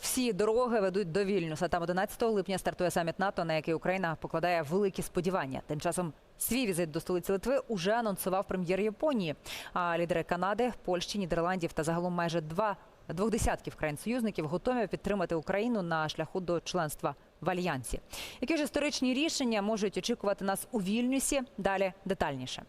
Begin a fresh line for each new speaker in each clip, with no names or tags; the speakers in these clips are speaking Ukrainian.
Всі дороги ведуть до Вільнюса. Там 11 липня стартує саміт НАТО, на який Україна покладає великі сподівання. Тим часом свій візит до столиці Литви уже анонсував прем'єр Японії. А лідери Канади, Польщі, Нідерландів та загалом майже два двох десятків країн-союзників готові підтримати Україну на шляху до членства в альянсі. Які ж історичні рішення можуть очікувати нас у Вільнюсі? Далі детальніше.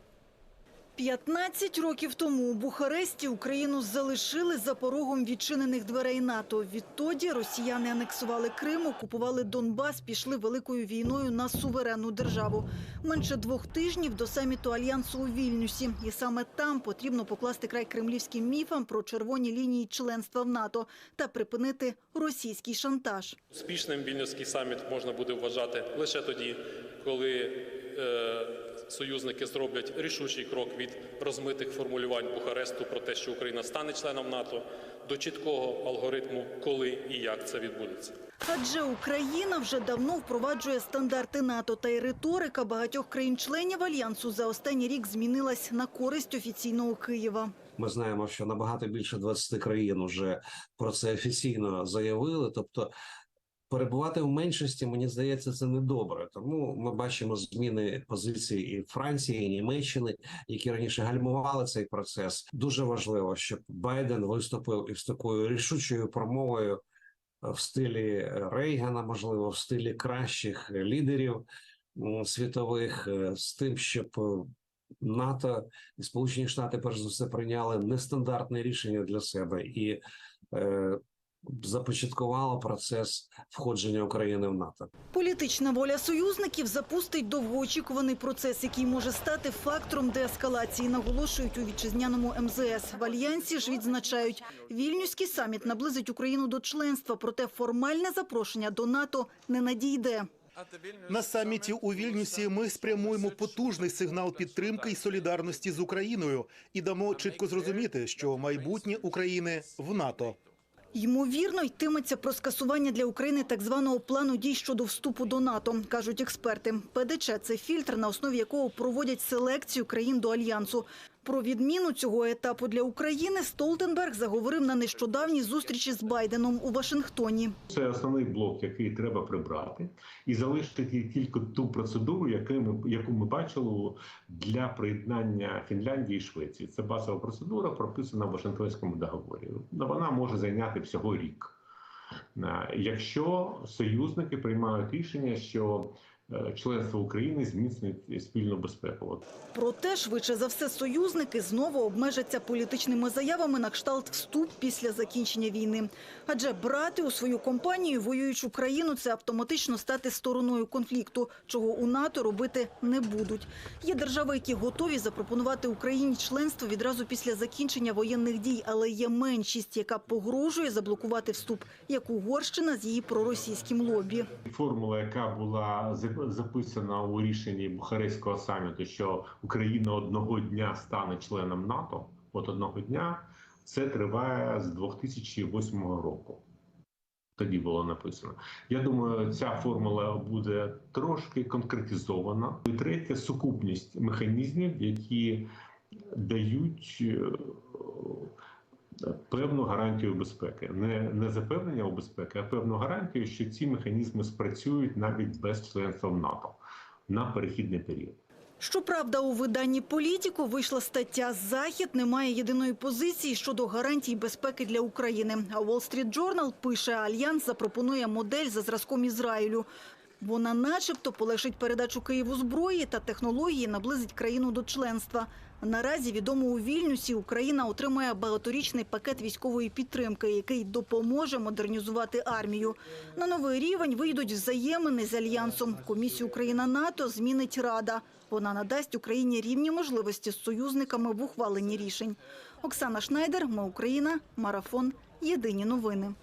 15 років тому у Бухаресті Україну залишили за порогом відчинених дверей НАТО. Відтоді росіяни анексували Крим, окупували Донбас, пішли великою війною на суверенну державу. Менше двох тижнів до саміту альянсу у Вільнюсі, і саме там потрібно покласти край кремлівським міфам про червоні лінії членства в НАТО та припинити російський шантаж.
Успішним вільнюський саміт можна буде вважати лише тоді, коли е, союзники зроблять рішучий крок від розмитих формулювань Бухаресту про те, що Україна стане членом НАТО, до чіткого алгоритму, коли і як це відбудеться.
Адже Україна вже давно впроваджує стандарти НАТО, та й риторика багатьох країн-членів альянсу за останній рік змінилась на користь офіційного Києва.
Ми знаємо, що набагато більше 20 країн вже про це офіційно заявили. Тобто, перебувати в меншості, мені здається, це недобре. Тому ми бачимо зміни позиції і Франції, і Німеччини, які раніше гальмували цей процес. Дуже важливо, щоб Байден виступив із такою рішучою промовою в стилі Рейгана, можливо, в стилі кращих лідерів світових, е, з тим, щоб е, НАТО і Сполучені Штати перш за все прийняли нестандартне рішення для себе і започаткувало процес входження України в НАТО.
Політична воля союзників запустить довгоочікуваний процес, який може стати фактором деескалації, наголошують у вітчизняному МЗС. В альянсі ж відзначають, вільнюський саміт наблизить Україну до членства, проте формальне запрошення до НАТО не надійде.
На саміті у Вільнюсі ми спрямуємо потужний сигнал підтримки і солідарності з Україною і дамо чітко зрозуміти, що майбутнє України в НАТО.
Ймовірно, йтиметься про скасування для України так званого плану дій щодо вступу до НАТО, кажуть експерти. ПДЧ – це фільтр, на основі якого проводять селекцію країн до альянсу. Про відміну цього етапу для України Столтенберг заговорив на нещодавній зустрічі з Байденом у Вашингтоні.
Це основний блок, який треба прибрати, і залишити тільки ту процедуру, яку ми, бачили для приєднання Фінляндії і Швеції. Це базова процедура, прописана в Вашингтонському договорі. Ну, Вона може зайняти всього рік. Е, Якщо союзники приймають рішення, що членство України зміцнить спільну безпеку.
Проте, швидше за все, союзники знову обмежаться політичними заявами на кшталт вступ після закінчення війни. Адже брати у свою компанію воюючу країну – це автоматично стати стороною конфлікту, чого у НАТО робити не будуть. Є держави, які готові запропонувати Україні членство відразу після закінчення воєнних дій, але є меншість, яка погрожує заблокувати вступ, як Угорщина з її проросійським лобі.
формула, яка була зап- записана у рішенні Бухарестського саміту, що Україна одного дня стане членом НАТО, от одного дня, це триває з 2008 року. Тоді було написано. Я думаю, ця формула буде трошки конкретизована. І третє сукупність механізмів, які дають е, певну гарантію безпеки, не, не запевнення у безпеки, а певну гарантію, що ці механізми спрацюють навіть без членства в НАТО на перехідний період.
Щоправда, у виданні «Політіко» вийшла стаття «Захід не має єдиної позиції щодо гарантій безпеки для України». А Wall Street Journal пише, Альянс запропонує модель за зразком Ізраїлю. Вона начебто полегшить передачу Києву зброї та технології наблизить країну до членства. Наразі відомо у Вільнюсі Україна отримає багаторічний пакет військової підтримки, який допоможе модернізувати армію. На новий рівень вийдуть взаємини з альянсом. Комісію Україна-НАТО змінить Рада. Вона надасть Україні рівні можливості з союзниками в ухваленні рішень. Оксана Шнайдер, Ми Україна, Марафон. Єдині новини.